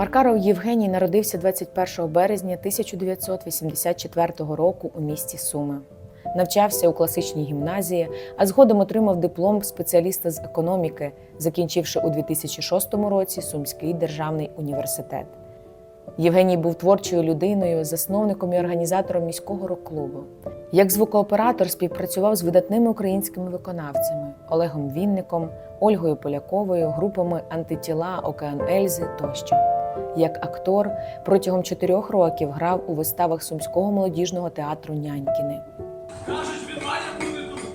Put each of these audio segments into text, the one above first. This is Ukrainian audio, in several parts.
Маркаров Євгеній народився 21 березня 1984 року у місті Суми. Навчався у класичній гімназії, а згодом отримав диплом спеціаліста з економіки, закінчивши у 2006 році Сумський державний університет. Євгеній був творчою людиною, засновником і організатором міського рок-клубу. Як звукооператор співпрацював з видатними українськими виконавцями Олегом Вінником, Ольгою Поляковою, групами Антитіла, Океан Ельзи тощо. Як актор протягом чотирьох років грав у виставах Сумського молодіжного театру Нянькіни. Кажуть, тут.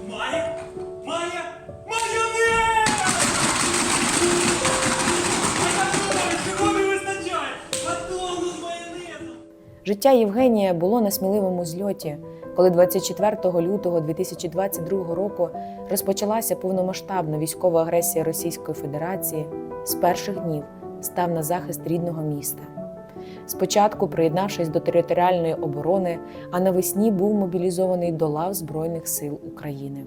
Маня? Маня? Майонез! Майонез! Чого не вистачає? Батону з майонезом! Життя Євгенія було на сміливому зльоті, коли 24 лютого 2022 року розпочалася повномасштабна військова агресія Російської Федерації. З перших днів став на захист рідного міста. Спочатку приєднавшись до територіальної оборони, а навесні був мобілізований до лав Збройних сил України.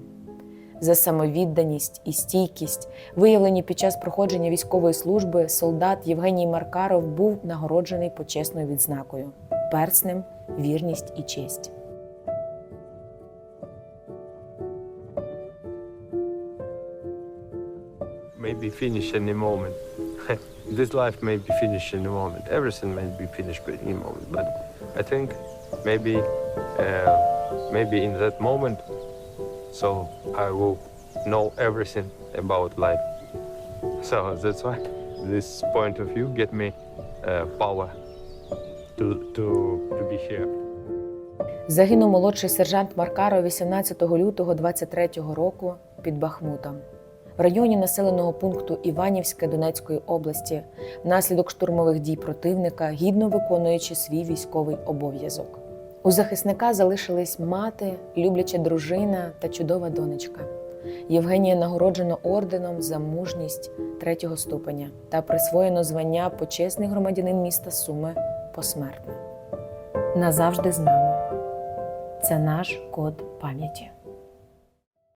За самовідданість і стійкість, виявлені під час проходження військової служби, солдат Євгеній Маркаров був нагороджений почесною відзнакою перснем, вірність і честь. Maybe finish any moment. this life may be finished in a moment. Everything may be finished in a moment. But I think maybe, uh, maybe in that moment, so I will know everything about life. So that's why this point of view get me uh, power to, to, to be here. Загинув молодший сержант Маркаров 18 лютого 23-го року під Бахмутом в районі населеного пункту Іванівське Донецької області внаслідок штурмових дій противника, гідно виконуючи свій військовий обов'язок. У захисника залишились мати, любляча дружина та чудова донечка. Євгенія нагороджено орденом за мужність третього ступеня та присвоєно звання почесний громадянин міста Суми посмертно. Назавжди з нами. Це наш код пам'яті.